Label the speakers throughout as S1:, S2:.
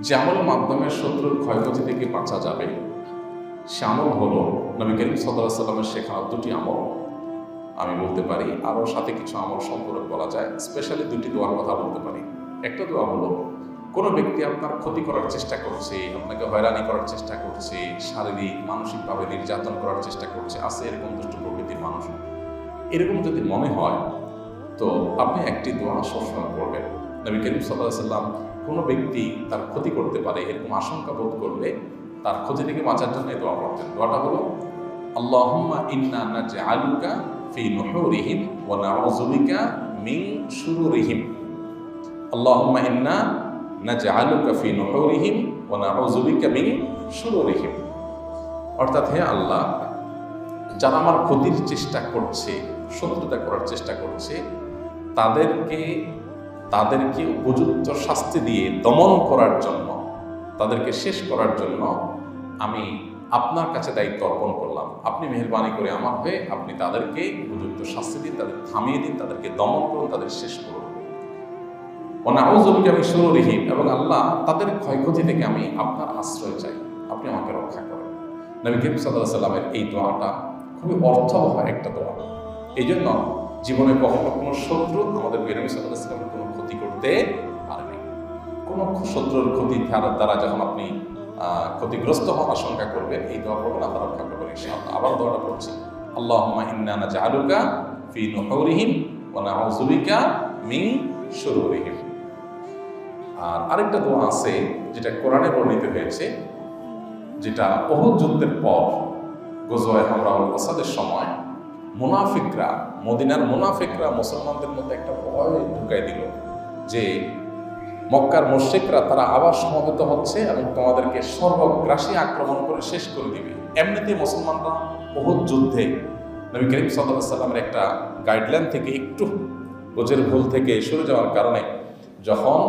S1: যে আমলের মাধ্যমে শত্রুর ক্ষয়ক্ষতি থেকে বাঁচা যাবে। সে আমল হলো নবী করিম সাল্লাহ সাল্লামের শেখানো দুটি আমল। আমি বলতে পারি, আরও সাথে কিছু আমল সম্পর্কে বলা যায়। স্পেশালি দুটি দোয়ার কথা বলতে পারি। একটা দোয়া হলো, কোনো ব্যক্তি আপনার ক্ষতি করার চেষ্টা করছে, আপনাকে হয়রানি করার চেষ্টা করছে, শারীরিক, মানসিকভাবে নির্যাতন করার চেষ্টা করছে, আছে এরকম দুষ্ট প্রকৃতির মানুষ। এরকম যদি মনে হয়, তো আপনি একটি দোয়া সবসময় পড়বেন। নবী করিম সাল্লাহ সাল্লাম কোনো ব্যক্তি তার ক্ষতি করতে পারে, এরকম আশঙ্কা বোধ করলে তার ক্ষতি থেকে বাঁচার জন্য এই দোয়া পড়তেন দোয়াটা হলো, আল্লাহুম্মা ইন্না নাজআলুকা ফি নুহুরিহিম ওয়া নাউযুবিকা মিন শুরুরিহিম। আল্লাহুম্মা ইন্না নাজআলুকা ফি নুহুরিহিম ওয়া নাউযুবিকা মিন শুরুরিহিম। অর্থাৎ হে আল্লাহ, যারা আমার ক্ষতির চেষ্টা করছে, শত্রুতা করার চেষ্টা করছে, তাদেরকে তাদেরকে উপযুক্ত শাস্তি দিয়ে দমন করার জন্য, তাদেরকে শেষ করার জন্য আমি আপনার কাছে দায়িত্ব অর্পণ করলাম। আপনি মেহরবানি করে আমার হয়ে আপনি তাদেরকে উপযুক্ত শাস্তি দিন, তাদের থামিয়ে দিন, তাদেরকে দমন করুন, তাদের শেষ করুন। অনাউজবিকে আমি সুররিহীন এবং আল্লাহ তাদের ক্ষয়ক্ষতি থেকে আমি আপনার আশ্রয় চাই। আপনি আমাকে রক্ষা করেন। নবী করিম সাল্লাহ সাল্লামের এই দোয়াটা খুবই অর্থবহ একটা দোয়া। এই জন্য জীবনে কখনো কোনো শত্রু আমাদের বেরমি সাল্লাহ সাল্লামের কোনো ক্ষতি করতে পারেনি। কোনো শত্রুর ক্ষতি দ্বারা দ্বারা যখন আপনি ক্ষতিগ্রস্ত হওয়ার আশঙ্কা করবেন, এই দোয়া করবেন আল্লাহ রক্ষা করবেন আবার দোয়াটা পড়ছি। আল্লাহুম্মা ইন্না নাজআলুকা ফি নুহুরিহিম ওয়া নাউযুবিকা মিন শুরুরিহিম। আর আরেকটা দোয়া আছে, যেটা কোরআনে বর্ণিত হয়েছে, যেটা অহুদ যুদ্ধের পর, গোজওয়ায় হামরাউল আসাদের সময় মুনাফিকরা, মদিনার মুনাফিকরা মুসলমানদের মধ্যে একটা ভয় ঢুকাই দিল যে মক্কার মোশেকরা তারা আবার সমবেত হচ্ছে এবং তোমাদেরকে সর্বগ্রাসী আক্রমণ করে শেষ করে দিবে। এমনিতে মুসলমানরা বহুত যুদ্ধে নবী করিম সাল্লাহ সাল্লামের একটা গাইডলাইন থেকে একটু বোঝের ভুল থেকে সরে যাওয়ার কারণে যখন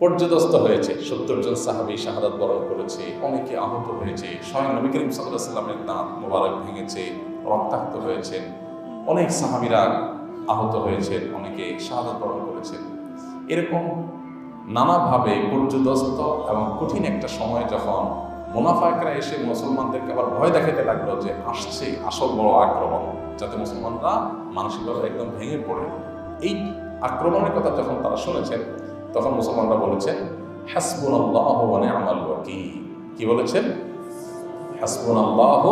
S1: পর্যদস্ত হয়েছে, সত্তর জন সাহাবি শাহাদাত বরণ করেছে, অনেকে আহত হয়েছে, স্বয়ং নবী করিম সাল্লাহ সাল্লামের দাঁত মোবারক ভেঙেছে রক্তাক্ত হয়েছেন। অনেক সাহাবিরা আহত হয়েছেন, অনেকে শাহাদাত বরণ করেছেন। এরকম নানাভাবে পর্যদস্ত এবং কঠিন একটা সময় যখন মুনাফাকরা এসে মুসলমানদেরকে আবার ভয় দেখাতে লাগল যে আসছে আসল বড় আক্রমণ, যাতে মুসলমানরা মানসিকভাবে একদম ভেঙে পড়ে। এই আক্রমণের কথা যখন তারা শুনেছেন, তখন মুসলমানরা বলেছেন হাসবুন আল্লাহ আমাল ওয়াকিল। কি বলেছেন? হাসবুন আল্লাহ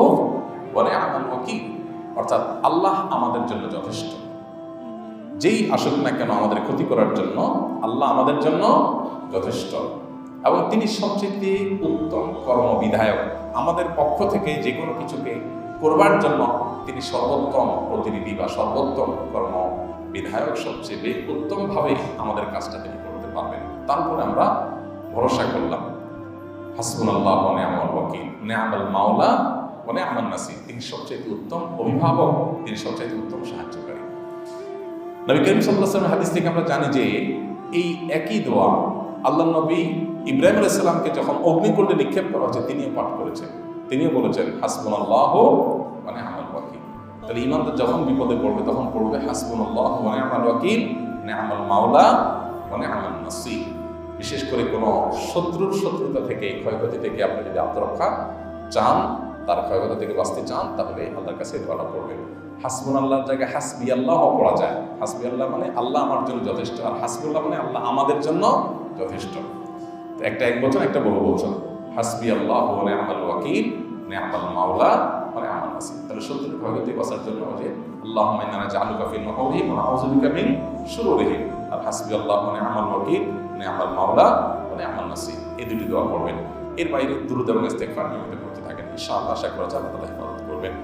S1: ওয়ানে আমাল ওয়াকিল। অর্থাৎ আল্লাহ আমাদের জন্য যথেষ্ট। যেই আসুক না কেন আমাদের ক্ষতি করার জন্য আল্লাহ আমাদের জন্য যথেষ্ট। এবং তিনি সবচেয়ে উত্তম কর্মবিধায়ক। আমাদের পক্ষ থেকে যে কোনো কিছুকে করবার জন্য তিনি সর্বোত্তম প্রতিনিধি বা সর্বোত্তম কর্ম বিধায়ক সবচেয়ে উত্তমভাবে আমাদের কাজটা তিনি করতে পারবেন। তারপরে আমরা ভরসা করলাম। হাসবুল আল্লাহ আমার ওয়াকিল। নেআমাল মাওলা মানে আমার নাসি তিনি সবচেয়ে উত্তম অভিভাবক, তিনি সবচেয়ে উত্তম সাহায্যকারী। নবী করিম সাল্লাহ হাদিস থেকে আমরা জানি যে, এই একই দোয়া আল্লাহ নবী ইব্রাহিম আলাইসাল্লামকে যখন অগ্নিকুণ্ডে নিক্ষেপ করা হচ্ছে তিনিও পাঠ করেছেন। তিনিও বলেছেন হাসবুন আল্লাহ মানে আমার ওয়াকিল। তাহলে ইমানদার যখন বিপদে পড়বে, তখন পড়বে হাসবুন আল্লাহ মানে আমার ওয়াকিল। মানে আমার মাওলা মানে আমার নাসি বিশেষ করে কোনো শত্রুর শত্রুতা থেকে, ক্ষয়ক্ষতি থেকে আপনি যদি আত্মরক্ষা চান তার ক্ষয়ক্ষতি থেকে বাঁচতে চান, তাহলে আল্লাহর কাছে দোয়াটা পড়বেন। হাসবুন আল্লাহর জায়গায় হাসবি আল্লাহ পড়া যায়। হাসবি আল্লাহ মানে আল্লাহ আমার জন্য যথেষ্ট, আর হাসবুল্লাহ মানে আল্লাহ আমাদের জন্য যথেষ্ট। একটা এক বছর, একটা বহু বছর। হাসবি আল্লাহ মানে আমার ওয়াকিল মানে আমার মাওলা মানে আমার নাসির। তাহলে শত্রুর ক্ষয়ক্ষতি বাঁচার জন্য যে আল্লাহ মাইনানা জালু কাফির নহরি মানে আউজুবিকা মিন শুরুরিহি। আর হাসবি আল্লাহ মানে আমার ওয়াকিল মানে আমার মাওলা মানে আমার নাসির। এই দুটি দোয়া পড়বেন। এর বাইরে দুরুদ এবং ইস্তেগফার নিয়মিত করতে ইনশাআল্লাহ আশা করা যায় আল্লাহ হেফাজত করবেন।